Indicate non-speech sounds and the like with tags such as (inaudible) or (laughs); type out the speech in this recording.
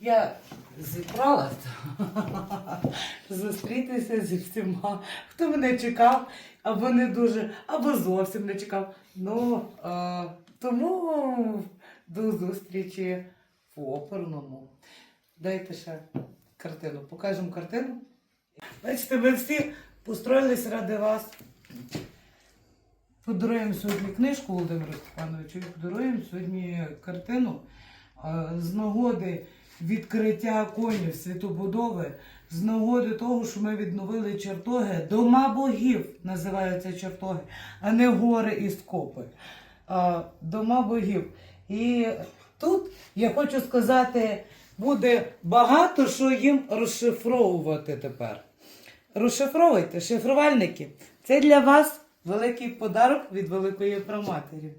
Я зібралася (laughs) зустрітися зі всіма, хто мене чекав, або не дуже, або зовсім не чекав. Ну, а, тому до зустрічі в оперному. Дайте ще картину. Покажемо картину. Бачите, ми всі построїлись ради вас. Подаруємо сьогодні книжку Володимиру Степановичу і подаруємо сьогодні картину е, з нагоди відкриття конів світобудови, з нагоди того, що ми відновили чертоги. Дома богів називаються чертоги, а не гори і скопи. Е, Дома богів. І тут я хочу сказати, буде багато що їм розшифровувати тепер. Розшифровуйте, шифрувальники. Це для вас великий подарок від великої проматері.